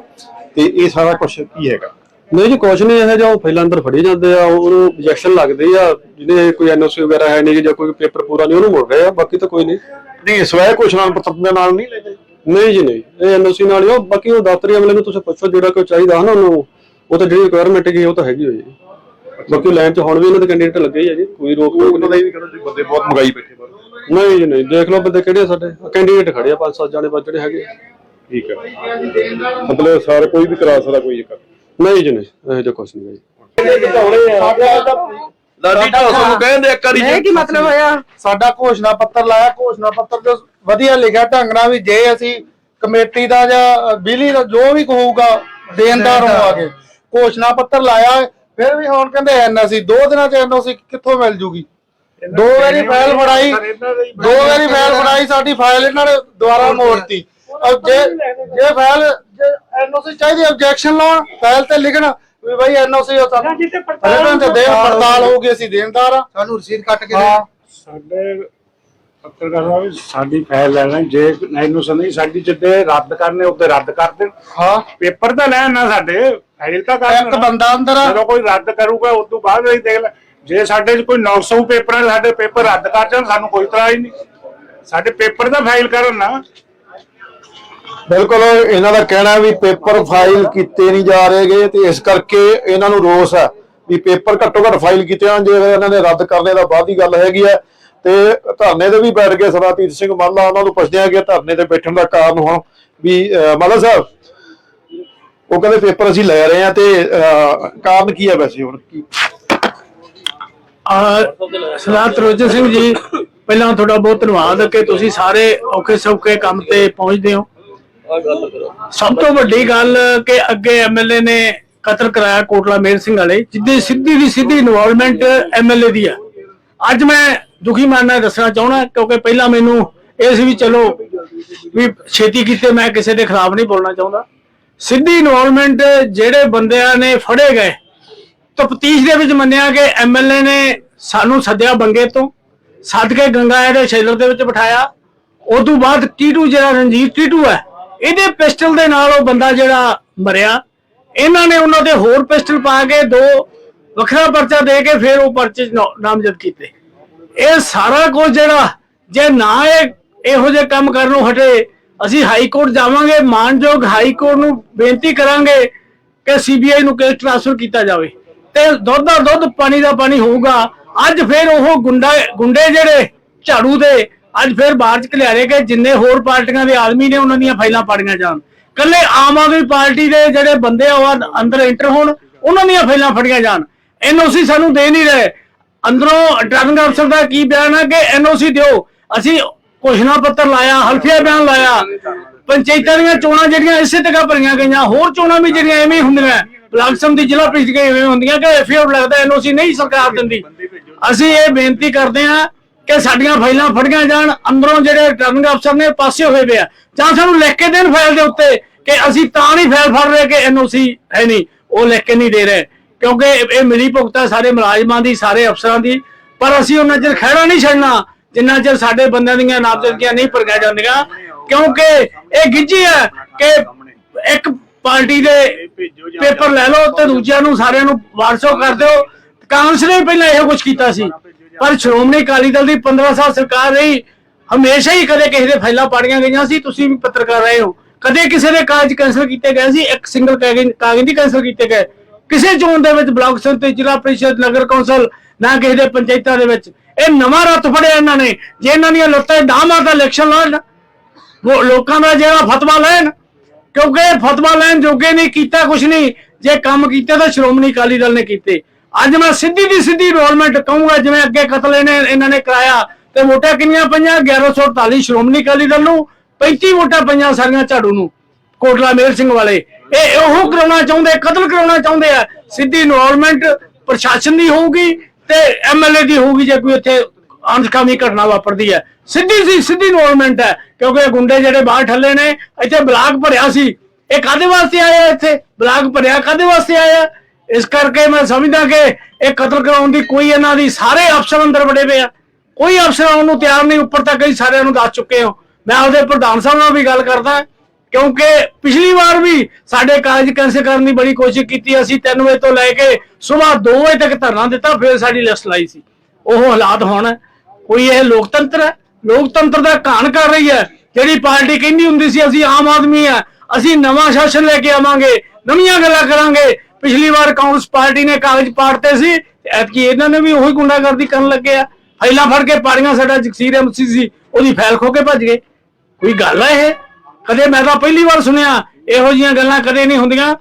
ਤੇ ਇਹ ਸਾਰਾ ਕੁਝ ਕੀ ਹੈਗਾ? ਨਹੀਂ ਜੀ ਕੁਛ ਨਹੀਂ ਇਹ ਜੋ ਫਾਈਲਾਂ ਅੰਦਰ ਫੜੀ ਜਾਂਦੇ ਆ ਉਹਨੂੰ objection ਲੱਗਦੇ ਆ ਜਿਹਨੇ ਕੋਈ ਐਨਓਸੀ ਵਗੈਰਾ ਹੈ ਨਹੀਂ ਜਾਂ ਕੋਈ ਪੇਪਰ ਪੂਰਾ ਨਹੀਂ ਉਹਨੂੰ ਮੁੜ ਰਹੇ ਆ ਬਾਕੀ ਤਾਂ ਕੋਈ ਨਹੀਂ। ਨਹੀਂ ਸਵੈ ਘੋਸ਼ਣਾ ਪੱਤਰ ਦੇ ਨਾਲ ਨਹੀਂ ਲੈਂਦੇ ਨਹੀਂ ਜੀ ਨਹੀਂ। ਇਹ ਐਨਓਸੀ ਨਾਲ ਹੀ ਉਹ ਬਾਕੀ ਉਹ ਦਫ਼ਤਰੀ ਅਮਲੇ ਨੂੰ ਤੁਸੀਂ ਪੁੱਛੋ ਜਿਹੜਾ ਕੋਈ ਚਾਹੀਦਾ ਹੈ ਨਾ ਉਹਨੂੰ ਉਹ ਤਾਂ ਜਿਹੜੀ ਰਿਕੁਆਇਰਮੈਂਟ ਹੈਗੀ ਉਹ ਤਾਂ ਹੈਗੀ ਹੋਈ ਜੀ। ਬਾਕੀ ਲਾਈਨ 'ਚ ਹੁਣ ਵੀ ਇਹਨਾਂ ਦੇ ਕੈਂਡੀਡੇਟ ਲੱਗੇ ਹੀ ਆ ਜੀ ਕੋਈ ਰੋਕ ਟੋਕ ਉਹਨਾਂ ਦਾ ਇਹ ਵੀ ਕਹਿੰਦੇ ਤੁਸੀਂ ਬੰਦੇ ਬਹੁਤ ਮੰਗਾਈ ਬੈਠੇ ਬਾਹਰ ਨਹੀਂ ਜੀ ਨਹੀਂ। ਦੇਖ ਲਓ ਬੰਦੇ ਕਿਹੜੇ ਆ ਸਾਡੇ। ਕੈਂਡੀਡੇਟ ਖੜੇ ਆ ਪੰਜ ਸੱਤ ਜਾਣੇ ਬਸ ਜਿਹੜੇ ਹੈਗੇ। ਠੀਕ ਹੈ। ਮਤਲਬ ਸਾਰੇ ਕੋਈ ਵੀ ਕਰਾ ਸਕਦਾ ਕੋਈ ਇੱਕ। ਨਹੀਂ ਜੀ ਨਹੀਂ। ਇਹ ਜੋ ਕੁਛ ਨਹੀਂ ਜੀ। ਲਾਡੀ ਢਾਸੂ ਨੂੰ ਕਹਿੰਦੇ ਇੱਕ ਵਾਰੀ ਇਹ ਕੀ ਮਤਲਬ ਹੋਇਆ? ਸਾਡਾ ਘੋਸ਼ਣਾ ਪੱਤਰ ਲਾਇਆ ਘੋਸ਼ਣਾ ਪੱਤਰ ਜੋ ਵਧੀਆ ਲਿਖਿਆ ਢੰਗ ਨਾਲ ਵੀ ਜੇ ਅਸੀਂ ਕਮੇਟੀ ਦਾ ਜਾਂ ਬਿਜਲੀ ਦਾ ਜੋ ਵੀ ਹੋਊਗਾ ਦੇਣਦਾਰ ਹੋਵਾਂਗੇ ਘੋਸ਼ਣਾ ਪੱਤਰ ਲਾਇਆ ਫਿਰ ਵੀ ਹੁਣ ਕਹਿੰਦੇ ਐਨਓਸੀ ਦੋ ਦਿਨਾਂ ਚ ਐਨਓਸੀ ਕਿੱਥੋਂ ਮਿਲ ਜੂਗੀ? ਦੋ ਵਾਰੀ ਫਾਈਲ ਫੜਾਈ ਦੋ ਵਾਰੀ ਫਾਈਲ ਫੜਾਈ ਸਾਡੀ ਫਾਈਲ ਇਹਨਾਂ ਨੇ ਦੁਬਾਰਾ ਮੋੜਤੀ। ਔਰ ਜੇ ਜੇ ਫਾਈਲ ਜੇ ਐਨਓਸੀ ਚਾਹੀਦੀ ਆਬਜੈਕਸ਼ਨ ਲਾਉਣ ਫਾਈਲ ਤੇ ਲਿਖਣ ਵੀ ਭਾਈ ਐਨਓਸੀ ਉਹ ਸਾਨੂੰ ਰਿਟਰਨ ਤੇ ਦੇਣ ਪੜਤਾਲ ਹੋਊਗੀ ਅਸੀਂ ਦੇਣਦਾਰ ਆ। ਸਾਨੂੰ ਰਸੀਦ ਕੱਟ ਕੇ ਸਾਡੇ ਪੱਤਰਕਾਰ ਸਾਹਿਬ ਸਾਡੀ ਫਾਈਲ ਲੈ ਲੈਣ। ਜੇ ਇਹਨੂੰ ਨਹੀਂ ਸਾਡੀ ਜਿੱਦੇ ਰੱਦ ਕਰਨੇ ਉੱਤੇ ਰੱਦ ਕਰ ਦੇਣ। ਹਾਂ। ਪੇਪਰ ਤਾਂ ਲੈਣ ਨਾ ਸਾਡੇ। ਫਾਈਲ ਤਾਂ ਕਰ ਇੱਕ ਬੰਦਾ ਅੰਦਰ ਆ। ਜਦੋਂ ਕੋਈ ਰੱਦ ਕਰੂਗਾ ਉਸ ਤੋਂ ਬਾਅਦ ਅਸੀਂ ਦੇਖ ਲੈ। ਜੇ ਸਾਡੇ 'ਚ ਕੋਈ 900 ਪੇਪਰ ਹੈ ਸਾਡੇ ਪੇਪਰ ਰੱਦ ਕਰ ਜਾਣ ਸਾਨੂੰ ਕੋਈ ਇਤਰਾਜ਼ ਨਹੀਂ। ਸਾਡੇ ਪੇਪਰ ਤਾਂ ਫਾਈਲ ਕਰਨ ਨਾ। ਬਿਲਕੁਲ ਇਹਨਾਂ ਦਾ ਕਹਿਣਾ ਵੀ ਪੇਪਰ ਫਾਈਲ ਕੀਤੇ ਨਹੀਂ ਜਾ ਰਹੇਗੇ ਤੇ ਇਸ ਕਰਕੇ ਇਹਨਾਂ ਨੂੰ ਰੋਸ ਹੈ ਵੀ ਪੇਪਰ ਘੱਟੋ ਘੱਟ ਫਾਈਲ ਕੀਤੇ ਜਾਣ ਜੇ ਇਹਨਾਂ ਨੇ ਰੱਦ ਕਰਨੇ ਦਾ ਬਾਅਦ ਦੀ ਗੱਲ ਹੈਗੀ ਹੈ। ਤੇ ਧਰਨੇ ਤੇ ਵੀ ਬੈਠ ਗਏ ਸਰਦਾਰ ਸਿੰਘ ਮਾਲਾ ਉਹਨਾਂ ਨੂੰ ਪੁੱਛਦੇ ਕਿ ਧਰਨੇ ਤੇ ਬੈਠਣ ਦਾ ਕਾਰਨ ਹੁਣ ਵੀ ਅਹ, ਸਾਹਿਬ ਉਹ ਕਹਿੰਦੇ ਪੇਪਰ ਅਸੀਂ ਲੈ ਰਹੇ ਆ ਤੇ ਕਾਰਨ ਕੀ ਹੈ ਵੈਸੇ ਹੁਣ? ਕੀ ਸਰਦਾਰ ਤਰੋਜਨ ਸਿੰਘ ਜੀ ਪਹਿਲਾਂ ਤੁਹਾਡਾ ਬਹੁਤ ਧੰਨਵਾਦ ਕਿ ਤੁਸੀਂ ਸਾਰੇ ਔਖੇ ਸੌਖੇ ਕੰਮ ਤੇ ਪਹੁੰਚਦੇ ਹੋ। ਸਭ ਤੋਂ ਵੱਡੀ ਗੱਲ ਕਿ ਅੱਗੇ ਐਮਐਲਏ ਨੇ ਕਤਲ ਕਰਾਇਆ ਕੋਟਲਾ ਮੇਰ ਸਿੰਘ ਵਾਲੇ ਜਿੱਦੀ ਸਿੱਧੀ ਦੀ ਸਿੱਧੀ ਇਨਵੋਲਵਮੈਂਟ ਐਮਐਲਏ ਦੀ ਆ। ਅੱਜ ਮੈਂ ਦੁਖੀ ਮਨ ਨਾਲ ਦੱਸਣਾ ਚਾਹਣਾ ਕਿਉਂਕਿ ਪਹਿਲਾਂ ਮੈਨੂੰ ਇਹ ਸੀ ਵੀ ਚਲੋ ਵੀ ਛੇਤੀ ਕੀਤੇ ਮੈਂ ਕਿਸੇ ਦੇ ਖਿਲਾਫ ਨਹੀਂ ਬੋਲਣਾ ਚਾਹੁੰਦਾ। ਸਿੱਧੀ ਇਨਵੋਲਵਮੈਂਟ ਜਿਹੜੇ ਬੰਦਿਆਂ ਨੇ ਫੜੇ ਗਏ, ਤਫਤੀਸ਼ ਦੇ ਵਿੱਚ ਮੰਨਿਆ ਕਿ ਐਮਐਲਏ ਨੇ ਸਾਨੂੰ ਸੱਦਿਆ ਬੰਗੇ ਤੋਂ, ਸੱਦ ਕੇ ਗੰਗਾ ਦੇ ਸ਼ੈਲਰ ਦੇ ਵਿੱਚ ਬਿਠਾਇਆ। ਉਸ ਤੋਂ ਬਾਅਦ ਟੀਟੂ ਜਿਹੜਾ ਰਣਜੀਤ ਟੀਟੂ ਹੈ, ਇਹਦੇ ਪਿਸਟਲ ਦੇ ਨਾਲ ਉਹ ਬੰਦਾ ਜਿਹੜਾ ਮਰਿਆ। ਇਹਨਾਂ ਨੇ ਉਹਨਾਂ ਦੇ ਹੋਰ ਪਿਸਟਲ ਪਾ ਕੇ ਦੋ ਵੱਖਰਾ ਪਰਚਾ ਦੇ ਕੇ ਫਿਰ ਉਹ ਪਰਚੇ ਨਾਮਜ਼ਦ ਕੀਤੇ। ਇਹ ਸਾਰਾ ਕੁਝ ਜਿਹੜਾ, ਜੇ ਨਾ ਇਹ ਇਹੋ ਜਿਹੇ ਕੰਮ ਕਰਨ ਨੂੰ ਹਟੇ, ਅਸੀਂ ਹਾਈ ਕੋਰਟ ਜਾਵਾਂਗੇ, ਮਾਨਯੋਗ ਹਾਈ ਕੋਰਟ ਨੂੰ ਬੇਨਤੀ ਕਰਾਂਗੇ ਕਿ ਸੀਬੀਆਈ ਨੂੰ ਕੇਸ ਟ੍ਰਾਂਸਫਰ ਕੀਤਾ ਜਾਵੇ। ਤੇ ਦੁੱਧ ਦਾ ਦੁੱਧ, ਪਾਣੀ ਦਾ ਪਾਣੀ ਹੋਊਗਾ। ਅੱਜ ਫਿਰ ਉਹ ਗੁੰਡਾ, ਗੁੰਡੇ ਜਿਹੜੇ ਝਾੜੂ ਦੇ, ਅੱਜ ਫਿਰ ਬਾਹਰ ਚ ਖਲਿਆਰੇ ਗਏ, ਜਿੰਨੇ ਹੋਰ ਪਾਰਟੀਆਂ ਦੇ ਆਦਮੀ ਨੇ ਉਹਨਾਂ ਦੀਆਂ ਫਾਈਲਾਂ ਪਾੜੀਆਂ ਜਾਣ। ਕੱਲੇ ਆਮ ਆਦਮੀ ਪਾਰਟੀ ਦੇ ਜਿਹੜੇ ਬੰਦੇ ਆ ਉਹ ਅੰਦਰ ਐਂਟਰ ਹੋਣ, ਉਹਨਾਂ ਦੀਆਂ ਫਾਈਲਾਂ ਫੜੀਆਂ ਜਾਣ। ਐਨਓਸੀ ਸਾਨੂੰ ਦੇ ਨਹੀਂ ਰਹੇ। ਅੰਦਰੋਂ ਰਿਟਰਨਿੰਗ ਅਫਸਰ ਦਾ ਕੀ ਬਿਆਨ ਹੈ ਕਿ ਐਨਓਸੀ ਦਿਓ। ਅਸੀਂ ਘੋਸ਼ਣਾ ਪੱਤਰ ਲਾਇਆ, ਹਲਫੀਆ ਬਿਆਨ ਲਾਇਆ। ਪੰਚਾਇਤਾਂ ਦੀਆਂ ਚੋਣਾਂ ਜਿਹੜੀਆਂ ਇਸੇ ਤਰ੍ਹਾਂ ਭਰੀਆਂ ਗਈਆਂ, ਹੋਰ ਚੋਣਾਂ ਵੀ ਜਿਹੜੀਆਂ ਐਵੇਂ ਹੁੰਦੀਆਂ। ਬਲਾਕ ਸਮਿਤੀ ਜ਼ਿਲ੍ਹਾ ਪ੍ਰੀਸ਼ਦ ਦੀਆਂ ਐਵੇਂ ਹੁੰਦੀਆਂ ਕਿ ਐਫਆਰ ਲੱਗਦਾ ਐਨਓਸੀ ਨਹੀਂ ਸਰਕਾਰ ਦਿੰਦੀ। ਅਸੀਂ ਇਹ ਬੇਨਤੀ ਕਰਦੇ ਹਾਂ ਕਿ ਸਾਡੀਆਂ ਫਾਈਲਾਂ ਫੜੀਆਂ ਜਾਣ, ਅੰਦਰੋਂ ਜਿਹੜੇ ਰਿਟਰਨਿੰਗ ਅਫਸਰ ਨੇ ਪਾਸੇ ਹੋਏ ਪਏ ਆ। ਜਾਂ ਸਾਨੂੰ ਲਿਖ ਕੇ ਦੇਣ ਫਾਈਲ ਦੇ ਉੱਤੇ ਕਿ ਅਸੀਂ ਤਾਂ ਨਹੀਂ ਫਾਈਲ ਫੜ ਰਹੇ ਕਿ ਐਨਓਸੀ ਹੈ ਨਹੀਂ, ਉਹ ਲਿਖ ਕੇ ਨਹੀਂ ਦੇ ਰਹੇ। ਕਿਉਂਕਿ ਇਹ ਇਹ ਮਿਲੀ ਭੁਗਤਾ ਸਾਰੇ ਮੁਲਾਜ਼ਮਾਂ ਦੀ, ਸਾਰੇ ਅਫਸਰਾਂ ਦੀ, ਪਰ ਅਸੀਂ ਉਹਨਾਂ ਚਿਰ ਖਹਿੜਾ ਨਹੀਂ ਛੱਡਣਾ, ਜਿੰਨਾ ਚਿਰ ਸਾਡੇ ਬੰਦਿਆਂ ਦੀਆਂ ਨਾਮਜ਼ਦਗੀਆਂ ਨਹੀਂ ਭਰੀਆਂ ਜਾਂਦੀਆਂ, ਕਿਉਂਕਿ ਇਹ ਗਿੱਜੀ ਹੈ ਕਿ ਇੱਕ ਪਾਰਟੀ ਦੇ ਪੇਪਰ ਲੈ ਲਓ ਤੇ ਦੂਜਿਆਂ ਨੂੰ ਸਾਰਿਆਂ ਨੂੰ ਵਾਰਸੋ ਕਰ ਦਿਓ। ਕਾਂਗਰਸ ਨੇ ਵੀ ਪਹਿਲਾਂ ਇਹੋ ਕੁਝ ਕੀਤਾ ਸੀ, ਪਰ ਸ਼੍ਰੋਮਣੀ ਅਕਾਲੀ ਦਲ ਦੀ 15 ਸਾਲ ਸਰਕਾਰ ਰਹੀ, ਹਮੇਸ਼ਾ ਹੀ ਕਦੇ ਕਿਸੇ ਦੇ ਫਾਈਲਾਂ ਪਾੜੀਆਂ ਗਈਆਂ ਸੀ, ਤੁਸੀਂ ਵੀ ਪੱਤਰਕਾਰ ਰਹੇ ਹੋ। ਕਦੇ ਕਿਸੇ ਦੇ ਕਾਗਜ਼ ਕੈਂਸਲ ਕੀਤੇ ਗਏ ਸੀ, ਇੱਕ ਸਿੰਗਲ ਕਾਗਜ਼ ਕਾਗਜ਼ ਨਹੀਂ ਕੈਂਸਲ ਕੀਤੇ ਗਏ। ਕਿਸੇ ਚੋਣ ਦੇ ਵਿੱਚ ਬਲਾਕ ਸੰਮਤੀ ਜ਼ਿਲ੍ਹਾ ਪ੍ਰੀਸ਼ਦ, ਨਗਰ ਕੌਂਸਲ, ਨਾ ਕਿਸੇ ਦੇ ਪੰਚਾਇਤਾਂ ਦੇ ਵਿੱਚ। ਇਹ ਨਵਾਂ ਰੱਥ ਫੜਿਆ ਇਹਨਾਂ ਨੇ। ਜੇ ਇਹਨਾਂ ਦੀਆਂ ਲੱਤਾਂ ਡਾਮਾਂ ਦਾ ਇਲੈਕਸ਼ਨ ਲੜਨ ਉਹ ਲੋਕਾਂ ਦਾ ਜਿਹੜਾ ਫਤਵਾ ਲੈਣ, ਕਿਉਂਕਿ ਫਤਵਾ ਲੈਣ ਜੋਗੇ ਨਹੀਂ, ਕੀਤਾ ਕੁਛ ਨਹੀਂ। ਜੇ ਕੰਮ ਕੀਤੇ ਤਾਂ ਸ਼੍ਰੋਮਣੀ ਅਕਾਲੀ ਦਲ ਨੇ ਕੀਤੇ। ਅੱਜ ਮੈਂ ਸਿੱਧੀ ਦੀ ਸਿੱਧੀ ਰੋਲਮੈਂਟ ਕਹੂੰਗਾ, ਜਿਵੇਂ ਅੱਗੇ ਕਤਲ ਇਹਨੇ ਇਹਨਾਂ ਨੇ ਕਰਾਇਆ। ਤੇ ਵੋਟਾਂ ਕਿੰਨੀਆਂ ਪਈਆਂ? 1148 ਸ਼੍ਰੋਮਣੀ ਅਕਾਲੀ ਦਲ ਨੂੰ। 35 ਵੋਟਾਂ ਪਈਆਂ ਸਾਰੀਆਂ ਝਾੜੂ ਨੂੰ। ਕੋਟਲਾ ਮੇਰ ਸਿੰਘ ਵਾਲੇ। ਇਹ ਉਹ ਕਰਾਉਣਾ ਚਾਹੁੰਦੇ, ਕਤਲ ਕਰਾਉਣਾ ਚਾਹੁੰਦੇ ਆ। ਸਿੱਧੀ ਇਨਵੋਲਵਮੈਂਟ ਪ੍ਰਸ਼ਾਸਨ ਦੀ ਹੋਊਗੀ ਤੇ ਐਮਐਲਏ ਦੀ ਹੋਊਗੀ ਜੇ ਕੋਈ ਇੱਥੇ ਅਣਕਾਮੀ ਘਟਨਾ ਵਾਪਰਦੀ ਹੈ। ਸਿੱਧੀ ਸੀ, ਸਿੱਧੀ ਇਨਵੋਲਵਮੈਂਟ ਹੈ, ਕਿਉਂਕਿ ਇਹ ਗੁੰਡੇ ਜਿਹੜੇ ਬਾਹਰ ਠੱਲੇ ਨੇ, ਇੱਥੇ ਬਲਾਕ ਭਰਿਆ ਸੀ। ਇਹ ਕਾਦੇ ਵਾਸਤੇ ਆਇਆ ਇੱਥੇ? ਬਲਾਕ ਭਰਿਆ ਕਾਦੇ ਵਾਸਤੇ ਆਇਆ? ਇਸ ਕਰਕੇ ਮੈਂ ਸਮਝਦਾ ਕਿ ਇਹ ਕਤਲ ਕਰਾਉਣ ਦੀ ਕੋਈ ਇਹਨਾਂ ਦੀ, ਸਾਰੇ ਅਫਸਰ ਅੰਦਰ ਵੜੇ ਪਏ ਆ। ਕੋਈ ਅਫਸਰ ਆਉਣ ਨੂੰ ਤਿਆਰ ਨਹੀਂ, ਉੱਪਰ ਤੱਕ ਹੀ ਸਾਰਿਆਂ ਨੂੰ ਦੱਸ ਚੁੱਕੇ ਹੋ। ਮੈਂ ਆਪਦੇ ਪ੍ਰਧਾਨ ਸਾਹਿਬ ਨਾਲ ਵੀ ਗੱਲ ਕਰਦਾ। ਕਿਉਂਕਿ ਪਿਛਲੀ ਵਾਰ ਵੀ ਸਾਡੇ ਕਾਗਜ਼ ਕੈਂਸਲ ਕਰਨ ਦੀ ਬੜੀ ਕੋਸ਼ਿਸ਼ ਕੀਤੀ, ਅਸੀਂ 3 ਵਜੇ ਤੋਂ ਲੈ ਕੇ ਸਵੇਰ 2 ਵਜੇ ਤੱਕ ਧਰਨਾ ਦਿੱਤਾ, ਫਿਰ ਸਾਡੀ ਲਿਸਟ ਲਾਈ ਸੀ। ਉਹ ਹਾਲਾਤ ਹੁਣ ਕੋਈ ਇਹ ਲੋਕਤੰਤਰ ਹੈ? ਲੋਕਤੰਤਰ ਦਾ ਘਾਣ ਕਰ ਰਹੀ ਹੈ। ਜਿਹੜੀ ਪਾਰਟੀ ਕਹਿੰਦੀ ਹੁੰਦੀ ਸੀ, ਅਸੀਂ ਆਮ ਆਦਮੀ ਆ ਅਸੀਂ ਨਵਾਂ ਸ਼ਾਸਨ ਲੈ ਕੇ ਆਵਾਂਗੇ, ਨਵੀਆਂ ਗੱਲਾਂ ਕਰਾਂਗੇ। ਪਿਛਲੀ ਵਾਰ ਕਾਂਗਰਸ ਪਾਰਟੀ ਨੇ ਕਾਗਜ਼ ਪਾੜਤੇ ਸੀ, ਐਤਕੀ ਇਹਨਾਂ ਨੇ ਵੀ ਉਹੀ ਗੁੰਡਾਗਰਦੀ ਕਰਨ ਲੱਗੇ ਆ। ਫਾਈਲਾਂ ਫੜ ਕੇ ਪਾੜੀਆਂ, ਸਾਡਾ ਜਗਸੀਰ ਐਮਸੀ ਸੀ, ਉਹਦੀ ਫੈਲ ਖੋ ਕੇ ਭੱਜ ਗਏ। ਕੋਈ ਗੱਲ ਹੈ ਇਹ? ਕਦੇ ਮੈਂ ਤਾਂ ਪਹਿਲੀ ਵਾਰ ਸੁਣਿਆ ਇਹੋ ਜੀਆਂ ਗੱਲਾਂ ਕਦੇ ਨਹੀਂ ਹੁੰਦੀਆਂ।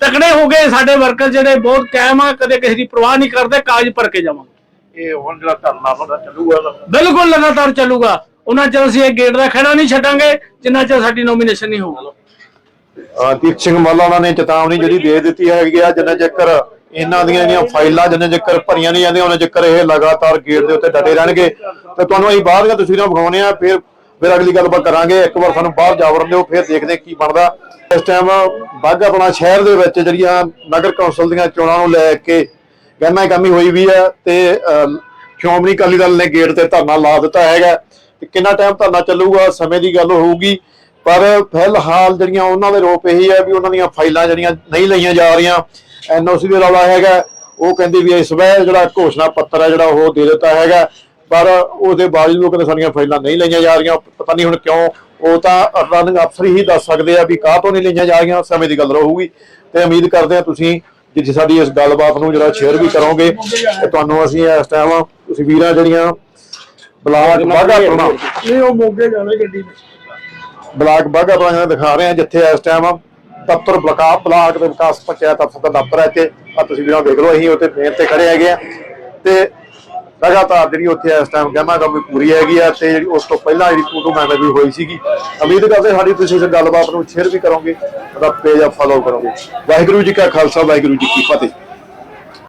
ਤਕੜੇ ਹੋ ਗਏ ਸਾਡੇ ਵਰਕਰ ਜਿਹੜੇ ਬਹੁਤ ਕਾਇਮ ਆ ਕਦੇ ਕਿਸੇ ਦੀ ਪਰਵਾਹ ਨਹੀਂ ਕਰਦੇ ਕਾਗਜ਼ ਭਰ ਕੇ ਜਾਵਾਂਗੇ। ਇਹ ਹੁਣ ਜਿਹੜਾ ਧਰਨਾ ਤੁਹਾਡਾ ਚੱਲੂਗਾ ਬਿਲਕੁਲ ਲਗਾਤਾਰ ਚੱਲੂਗਾ। ਉਹਨਾਂ ਚਿਰ ਅਸੀਂ ਇਹ ਗੇਟ ਦਾ ਖੜਾ ਨਹੀਂ ਛੱਡਾਂਗੇ ਜਿੰਨਾ ਚਿਰ ਸਾਡੀ ਨੋਮੀਨੇਸ਼ਨ ਨਹੀਂ ਹੋਊਗੀ। ਦੀਪ ਸਿੰਘ ਮੱਲਾ ਉਹਨਾਂ ਨੇ ਚੇਤਾਵਨੀ ਜਿਹੜੀ ਦੇ ਦਿੱਤੀ ਹੈਗੀ ਆ ਜਿੰਨਾ ਚੱਕਰ ਇਹਨਾਂ ਦੀਆਂ ਜਿਹੜੀਆਂ ਫਾਈਲਾਂ ਜਿੰਨਾ ਚੱਕਰ ਭਰੀਆਂ ਨਹੀਂ ਜਾਂਦੀਆਂ ਉਹਨਾਂ ਚੱਕਰ ਇਹ ਲਗਾਤਾਰ ਗੇਟ ਦੇ ਉੱਤੇ ਡਟੇ ਰਹਿਣਗੇ। ਤੇ ਤੁਹਾਨੂੰ ਅਸੀਂ ਬਾਹਰ ਦੀਆਂ ਤਸਵੀਰਾਂ ਵਿਖਾਉਣੇ ਆ ਫਿਰ ਫਿਰ ਅਗਲੀ ਗੱਲਬਾਤ ਕਰਾਂਗੇ। ਇੱਕ ਵਾਰ ਸਾਨੂੰ ਬਾਹਰ ਜਾ ਵੜਨ ਦਿਓ, ਫਿਰ ਦੇਖਦੇ ਕੀ ਬਣਦਾ। ਇਸ ਟਾਈਮ ਬਾਗਾ ਆਪਣਾ ਸ਼ਹਿਰ ਦੇ ਵਿੱਚ ਜਿਹੜੀਆਂ ਨਗਰ ਕੌਂਸਲ ਦੀਆਂ ਚੋਣਾਂ ਨੂੰ ਲੈ ਕੇ ਗਹਿਮਾ ਕਮੀ ਹੋਈ ਵੀ ਹੈ ਤੇ ਸ਼੍ਰੋਮਣੀ ਅਕਾਲੀ ਦਲ ਨੇ ਗੇਟ ਤੇ ਧਰਨਾ ਲਾ ਦਿੱਤਾ ਹੈਗਾ। ਤੇ ਕਿੰਨਾ ਟਾਈਮ ਧਰਨਾ ਚੱਲੂਗਾ, ਸਮੇਂ ਦੀ ਗੱਲ ਹੋਊਗੀ। ਪਰ ਫਿਲਹਾਲ ਜਿਹੜੀਆਂ ਉਹਨਾਂ ਦੇ ਰੋਪ ਇਹੀ ਹੈ ਵੀ ਉਹਨਾਂ ਦੀਆਂ ਫਾਈਲਾਂ ਜਿਹੜੀਆਂ ਨਹੀਂ ਲਈਆਂ ਜਾ ਰਹੀਆਂ। ਐਨਓਸੀ ਦੇ ਰੌਲਾ ਹੈਗਾ, ਉਹ ਕਹਿੰਦੀ ਵੀ ਇਸ ਵੇਲੇ ਜਿਹੜਾ ਘੋਸ਼ਣਾ ਪੱਤਰ ਹੈ ਜਿਹੜਾ ਉਹ ਦੇ ਦਿੱਤਾ ਹੈਗਾ। ਪਰ ਉਹਦੇ ਬਾਵਜੂਦ ਕਹਿੰਦੇ ਸਾਡੀਆਂ ਫਾਈਲਾਂ ਨਹੀਂ ਲਈਆਂ ਜਾ ਰਹੀਆਂ ਪਤਾ ਨਹੀਂ ਹੁਣ ਕਿਉਂ ਉਹ ਤਾਂ ਰਿਟਰਨਿੰਗ ਅਫਸਰ ਹੀ ਦੱਸ ਸਕਦੇ ਆ ਵੀ ਕਾਹ ਤੋਂ ਨਹੀਂ ਲਈਆਂ ਜਾ ਰਹੀਆਂ ਸਮੇਂ ਦੀ ਗੱਲ ਰਹੂਗੀ। ਤੇ ਉਮੀਦ ਕਰਦੇ ਆ ਤੁਸੀਂ ਜਿੱਥੇ ਸਾਡੀ ਇਸ ਗੱਲਬਾਤ ਨੂੰ ਜਿਹੜਾ ਸ਼ੇਅਰ ਵੀ ਕਰੋਗੇ ਤੇ ਤੁਹਾਨੂੰ ਅਸੀਂ ਇਸ ਟਾਈਮ ਤਸਵੀਰਾਂ ਜਿਹੜੀਆਂ ਬਲਾਕ ਬਾਗਾ ਪੁਰਾਣਾ ਨਹੀਂ ਉਹ ਮੋਗੇ ਜਾਵੇ ਗੱਡੀ ਬਲਾਕ ਬਾਗਾ ਪੁਰਾਣਾ ਦਿਖਾ ਰਹੇ ਹਾਂ ਜਿੱਥੇ ਇਸ ਟਾਈਮ ਦਫ਼ਤਰ ਬਲਾਕ ਬਲਾਕ ਦੇ ਵਿਕਾਸ ਪੰਚਾਇਤ ਅਫਸਰ ਦਾ ਦਫ਼ਤਰ ਹੈ ਤੇ ਆ ਤਸਵੀਰਾਂ ਦੇਖ ਲਓ ਅਸੀਂ ਉੱਥੇ ਮੇਨ ਤੇ ਖੜੇ ਹੈਗੇ ਆ। ਤੇ ਲਗਾਤਾਰ ਜਿਹੜੀ ਉੱਥੇ ਇਸ ਟਾਈਮ ਗਹਿਮਾ ਗਮੀ ਪੂਰੀ ਹੈਗੀ ਆ ਤੇ ਜਿਹੜੀ ਉਸ ਤੋਂ ਪਹਿਲਾਂ ਜਿਹੜੀ ਫੋਟੋ ਮੈਨੇ ਵੀ ਹੋਈ ਸੀਗੀ। ਉਮੀਦ ਕਰਦੇ ਸਾਡੀ ਤੁਸੀਂ ਇਸ ਗੱਲਬਾਤ ਨੂੰ ਸ਼ੇਅਰ ਵੀ ਕਰੋਗੇ, ਉਹਦਾ ਪੇਜ ਫੋਲੋ ਕਰੋਗੇ। ਵਾਹਿਗੁਰੂ ਜੀ ਕਾ ਖਾਲਸਾ, ਵਾਹਿਗੁਰੂ ਜੀ ਕੀ ਫਤਿਹ।